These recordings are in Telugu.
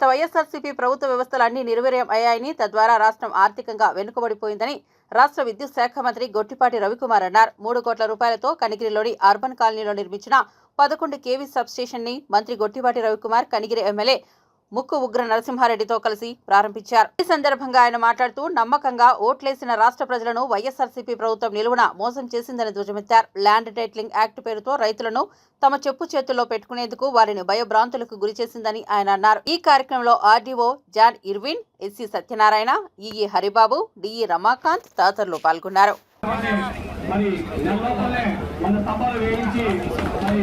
గత వైఎస్ఆర్సీపీ ప్రభుత్వ వ్యవస్థలు అన్ని నిర్వీర్యం అయ్యాయని తద్వారా రాష్ట్రం ఆర్థికంగా వెనుకబడిపోయిందని రాష్ట్ర విద్యుత్ శాఖ మంత్రి గొట్టిపాటి రవికుమార్ అన్నారు. మూడు కోట్ల రూపాయలతో కనిగిరిలోని అర్బన్ కాలనీలో నిర్మించిన పదకొండు కేవీ సబ్స్టేషన్ని మంత్రి గొట్టిపాటి రవికుమార్ కనిగిరి ఎమ్మెల్యే ముక్కు ఉగ్ర నరసింహారెడ్డితో కలిసి ప్రారంభించారు. ఈ సందర్భంగా ఆయన మాట్లాడుతూ నమ్మకంగా ఓట్లేసిన రాష్ట్ర ప్రజలను వైఎస్ఆర్సీపీ ప్రభుత్వం నిలువున మోసం చేసిందని ధ్వజమెత్తారు. ల్యాండ్ టైట్లింగ్ యాక్ట్ పేరుతో రైతులను తమ చెప్పు చేతుల్లో పెట్టుకునేందుకు వారిని భయభ్రాంతులకు గురి చేసిందని ఆయన అన్నారు. ఈ కార్యక్రమంలో RDO John Irwin SC Satyanarayana EE Haribabu DE Ramakant తదితరులు పాల్గొన్నారు. మరి మన వేయించి మరి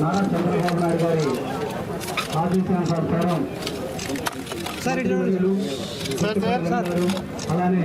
నారా చంద్రబాబు నాయుడు గారి ఆదేశానుసారం మంత్రివర్యులు, గారు, అలానే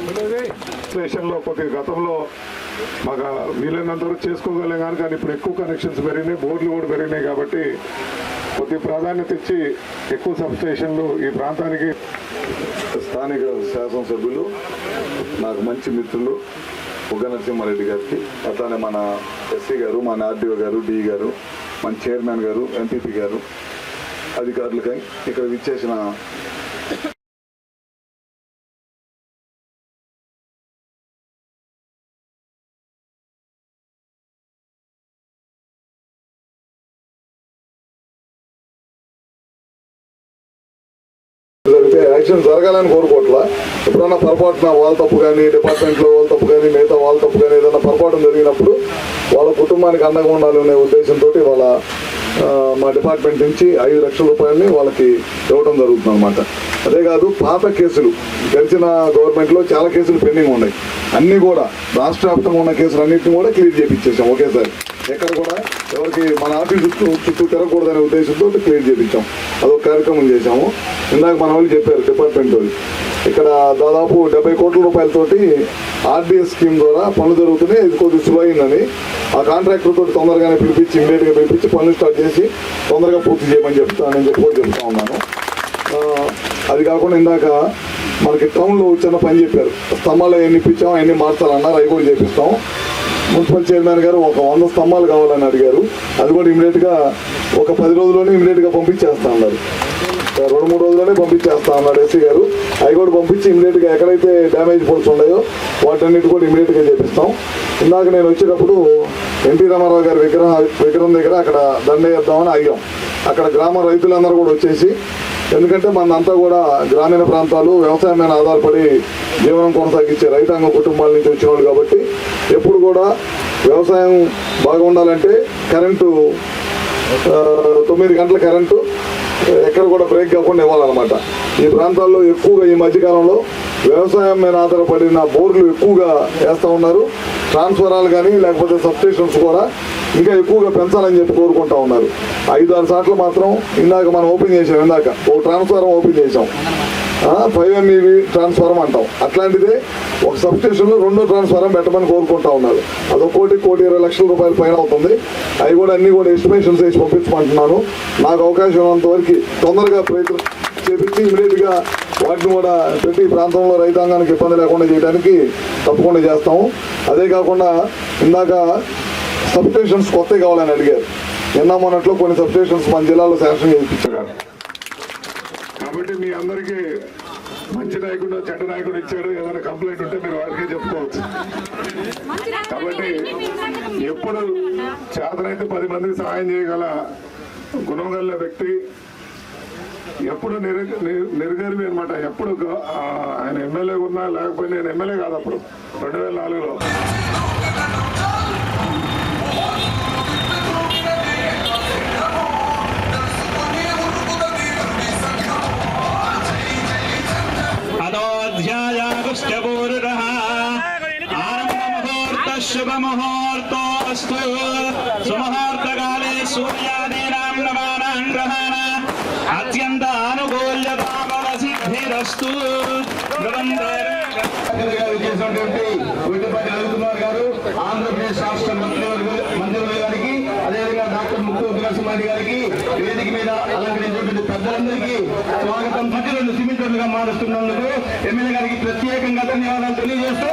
ప్రియ స్టేషన్లో కొద్దిగా గతంలో మాకు వీలైనంత వరకు చేసుకోగలం కానీ కానీ ఇప్పుడు ఎక్కువ కనెక్షన్స్ పెరిగినాయి బోర్డులు కూడా పెరిగినాయి కాబట్టి కొద్ది ప్రాధాన్యత ఇచ్చి ఎక్కువ సబ్ స్టేషన్లు ఈ ప్రాంతానికి స్థానిక శాసనసభ్యులు నాకు మంచి మిత్రులు ఉగ్గ నరసింహారెడ్డి గారికి అట్లానే మన ఎస్సీ గారు మన ఆర్డీఓ గారు డి గారు మన చైర్మన్ గారు ఎంపీపీ గారు అధికారులకై ఇక్కడ విచ్చేసిన జరిగితే జరగాలని కోరుకోవట్లా? ఎప్పుడన్నా పొరపాటున వాళ్ళ తప్పు కానీ డిపార్ట్మెంట్లో వాళ్ళ తప్పు కానీ మిగతా వాళ్ళ తప్పు కానీ ఏదైనా పొరపాటు జరిగినప్పుడు వాళ్ళ కుటుంబానికి అండగా ఉండాలనే ఉద్దేశంతో వాళ్ళ మా డిపార్ట్మెంట్ నుంచి ఐదు లక్షల రూపాయలని వాళ్ళకి ఇవ్వడం జరుగుతుంది అనమాట అదే కాదు పాత కేసులు. గడిచిన గవర్నమెంట్లో చాలా కేసులు పెండింగ్ ఉన్నాయి. అన్నీ కూడా రాష్ట్ర వ్యాప్తంగా ఉన్న కేసులు అన్నింటినీ కూడా క్లియర్ చేయించేసాం ఒకేసారి. ఎక్కడ కూడా ఎవరికి మన ఆఫీస్ చుట్టూ చుట్టూ తిరగకూడదనే ఉద్దేశంతో క్లియర్ చేయించాం అదొక కార్యక్రమం చేశాము. ఇందాక మన వాళ్ళు చెప్పారు డిపార్ట్మెంట్ వాళ్ళు. ఇక్కడ దాదాపు డెబ్బై కోట్ల రూపాయలతోటి ఆర్డీఎస్ స్కీమ్ ద్వారా పనులు జరుగుతున్నాయి ఇది కొద్దిగా సులువైందని ఆ కాంట్రాక్టర్ తోటి తొందరగానే పిలిపించి ఇమీడియట్గా పిలిపించి పనులు స్టార్ట్ చేసి తొందరగా పూర్తి చేయమని చెప్తానని చెప్పి కూడా చెప్తా ఉన్నాను. అది కాకుండా ఇందాక మనకి టౌన్లో చిన్న పని చెప్పారు. స్తంభాలు ఎన్ని ఇప్పించాం అవన్నీ మార్చాలన్నారు అవి కూడా చేపిస్తాం. మున్సిపల్ చైర్మన్ గారు ఒక వంద స్తంభాలు కావాలని అడిగారు. అది కూడా ఇమీడియట్గా ఒక పది రోజుల్లోనే ఇమీడియట్గా పంపించేస్తా ఉన్నారు రెండు మూడు రోజుల్లోనే పంపించేస్తా అన్నాడు ఎస్సీ గారు. అవి కూడా పంపించి ఇమీడియట్గా ఎక్కడైతే డ్యామేజ్ పోల్స్ ఉన్నాయో వాటన్నిటి కూడా ఇమీడియట్గా చేపిస్తాం. ఇందాక నేను వచ్చేటప్పుడు ఎన్టీ రామారావు గారి విగ్రహం విగ్రహం దగ్గర అక్కడ దండేద్దామని అయ్యాం. అక్కడ గ్రామ రైతులందరూ కూడా వచ్చేసి ఎందుకంటే మనంతా కూడా గ్రామీణ ప్రాంతాలు వ్యవసాయం మీద ఆధారపడి జీవనం కొనసాగించే రైతాంగ కుటుంబాల నుంచి వచ్చిన వాళ్ళు కాబట్టి ఎప్పుడు కూడా వ్యవసాయం బాగుండాలంటే కరెంటు తొమ్మిది గంటల కరెంటు ఎక్కడ కూడా బ్రేక్ కాకుండా ఇవ్వాలన్నమాట. ఈ ప్రాంతాల్లో ఎక్కువగా ఈ మధ్యకాలంలో వ్యవసాయం మీద ఆధారపడిన బోర్లు ఎక్కువగా వేస్తూ ఉన్నారు. ట్రాన్స్ఫరాలు కానీ లేకపోతే సబ్స్టేషన్స్ కూడా ఇంకా ఎక్కువగా పెంచాలని చెప్పి కోరుకుంటా ఉన్నారు. ఐదు ఆరు సార్లు మాత్రం ఇందాక మనం ఓపెన్ చేసాం ఇందాక ఓ ట్రాన్స్ఫారం ఓపెన్ చేసాం ఫైవ్ ఎంఈవి ట్రాన్స్ఫారం అంటాం. అట్లాంటిదే ఒక సబ్స్టేషన్లో రెండో ట్రాన్స్ఫారం పెట్టమని కోరుకుంటా ఉన్నారు. అది కోటి కోటి ఇరవై లక్షల రూపాయల పైన అవుతుంది. అవి కూడా అన్నీ కూడా ఎస్టిమేషన్స్ వేసి పంపించమంటున్నాను. నాకు అవకాశం ఉన్నంతవరకు తొందరగా ప్రయత్నం చేపించి ఇమీడియట్గా వాటిని కూడా ప్రతి ప్రాంతంలో రైతాంగానికి ఇబ్బంది లేకుండా చేయడానికి తప్పకుండా చేస్తాము. అదే కాకుండా ఇందాక సబ్స్టేషన్స్ కొత్తవి కావాలని అడిగారు. నిన్న మొన్నట్లో కొన్ని సబ్స్టేషన్స్ మన జిల్లాలో శాంక్షన్ చేయించారు. కాబట్టి మీ అందరికీ మంచి నాయకుడు చెడ్డ నాయకుడు ఇచ్చాడు ఏదైనా కంప్లైంట్ ఉంటే మీరు వారికే చెప్పుకోవచ్చు. కాబట్టి ఎప్పుడు చేతనైతే పది మందికి సహాయం చేయగల గుణం వ్యక్తి ఎప్పుడు నిరుగ నిరుగరివి అనమాట ఎప్పుడు ఆయన ఎమ్మెల్యే ఉన్నా లేకపోయినా నేను ఎమ్మెల్యే కాదు అప్పుడు. రెండు వేల నాలుగులో శుభముహూర్తో సుముహూర్తకాలే సూర్యాది చేసినటువంటి గుడ్డిపాటి రవికుమార్ గారు ఆంధ్రప్రదేశ్ రాష్ట్ర మంత్రివర్గ మంత్రివర్గ గారికి అదేవిధంగా డాక్టర్ ముక్కు నరసింహారెడ్డి గారికి వేదిక మీద అలంకరించినటువంటి పెద్దలందరికీ స్వాగతం పట్టి రెండు సిమెంటర్లుగా మారుస్తున్నందుకు ఎమ్మెల్యే గారికి ప్రత్యేకంగా ధన్యవాదాలు తెలియజేస్తూ